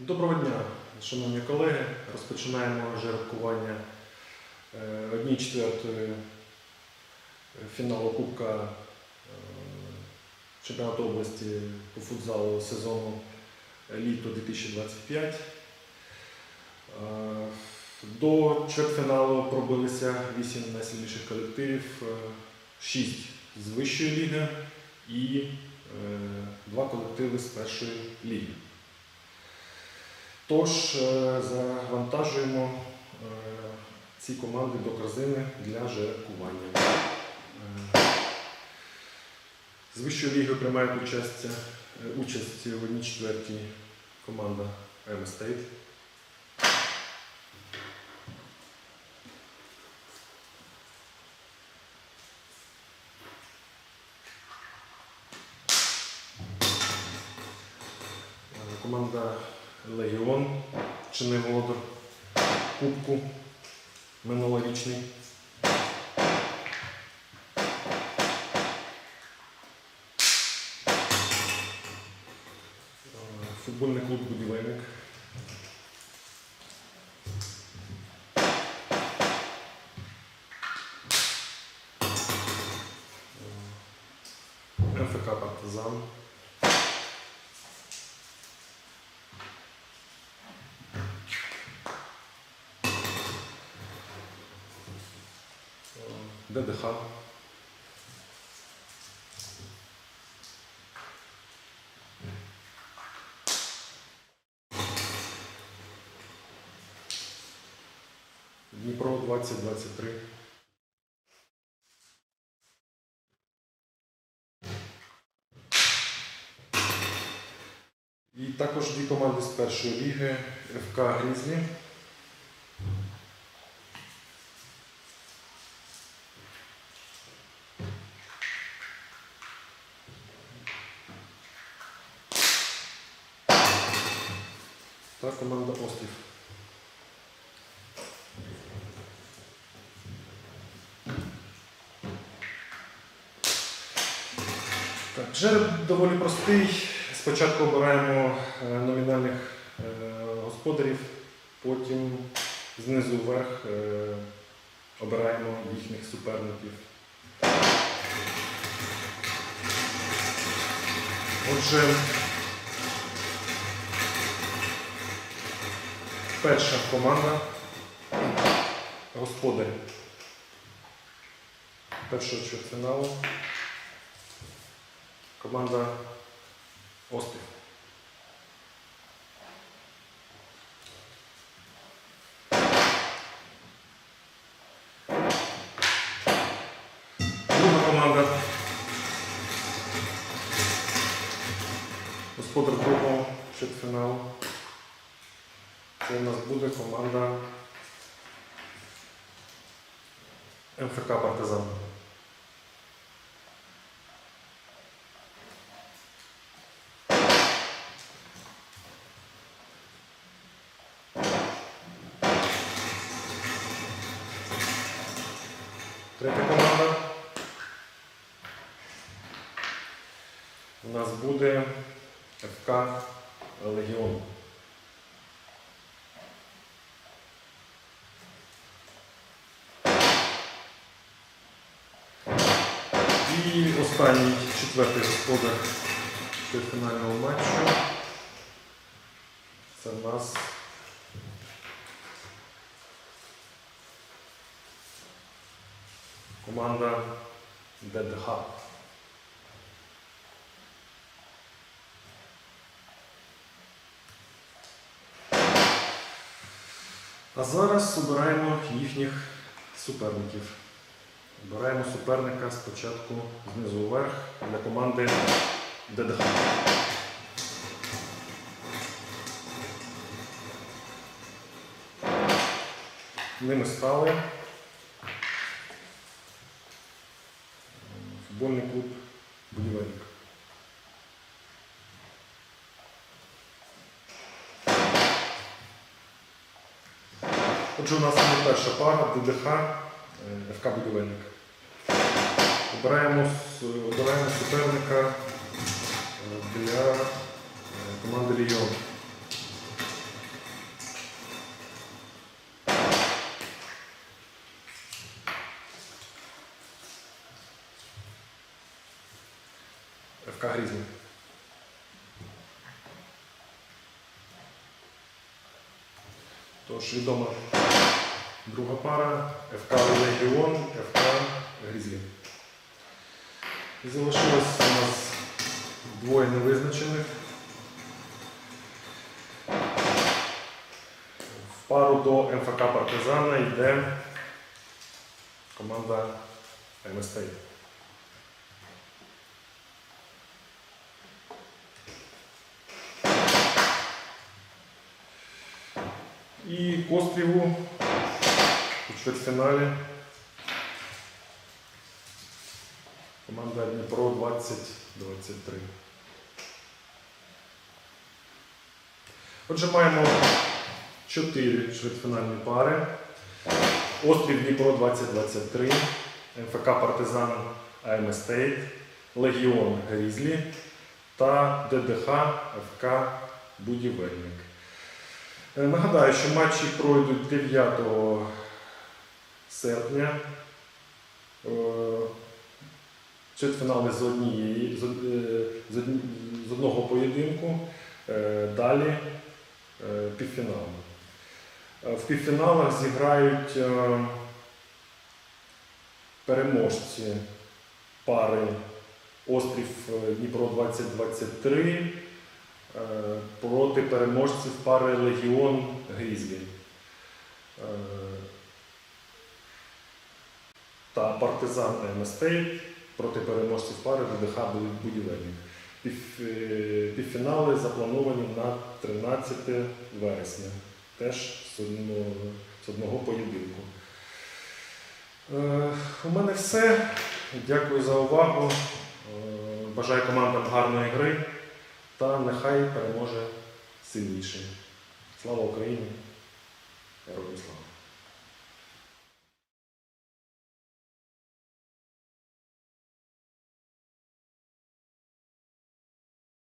Доброго дня, шановні колеги. Розпочинаємо жеребкування е, 1 четвертої фіналу Кубка е, чемпіонату області по футзалу сезону літо 2025. Е, До чвертьфіналу пробилися 8 найсильніших колективів, 6 з вищої ліги і 2 колективи з першої ліги. Тож е, завантажуємо е, ці команди до корзини для жеребкування. Е, З вищої ліги приймають участь, участь в 1 четвертій команда М State. Е, Команда Легіон, чинний володар Кубку минулорічний. Е, Футбольний клуб Будівельник. Е, МФК Партизан. ДДХ. Дніпро 2023. І також дві команди з першої ліги ФК Грізлі. Та команда Острів. Так, жереб доволі простий. Спочатку обираємо е, номінальних е, господарів, потім знизу вверх е, обираємо їхніх суперників. Отже, Перша команда господарі першого чвертьфіналу. Команда Острів. Друга команда. Господар другого чвертьфіналу. Це у нас буде команда МФК Партизан. Третя команда. У нас буде ФК Легіон. І останній четвертий господар фінального матчу. Це в нас команда ДДХ. А зараз обираємо їхніх суперників. Обираємо суперника спочатку знизу вверх для команди ДДХ. Ними стали футбольний клуб Будівельник. Отже, у нас є перша пара ДДХ Е, ФК будівельник. Обираємо, обираємо суперника е, для е, команди Ліон. ФК Грізник. Тож відомо друга пара ФК Легіон, ФК Грізлі. І залишилось у нас двоє невизначених. В пару до МФК Партизана йде команда МСТ. І Костріву чвертьфіналі команда Дніпро 2023. Отже, маємо чотири чвертьфінальні пари. Острів Дніпро 2023, МФК Партизан АМ Стейт, Легіон Грізлі та ДДХ ФК Будівельник. Е, Нагадаю, що матчі пройдуть 9 серпня. Е, Чвертьфінали з, однієї, з, е, одного поєдинку, е, далі півфінал. Е, В півфіналах зіграють переможці пари Острів Дніпро 2023 е, проти переможців пари Легіон Грізлі. Та партизан М-Стейт проти переможців пари ВДХ Будівельник. Е, Півфінали заплановані на 13 вересня, теж з одного, з одного поєдинку. Е, У мене все. Дякую за увагу. Е, Бажаю командам гарної гри та нехай переможе сильніший. Слава Україні! Героям слава!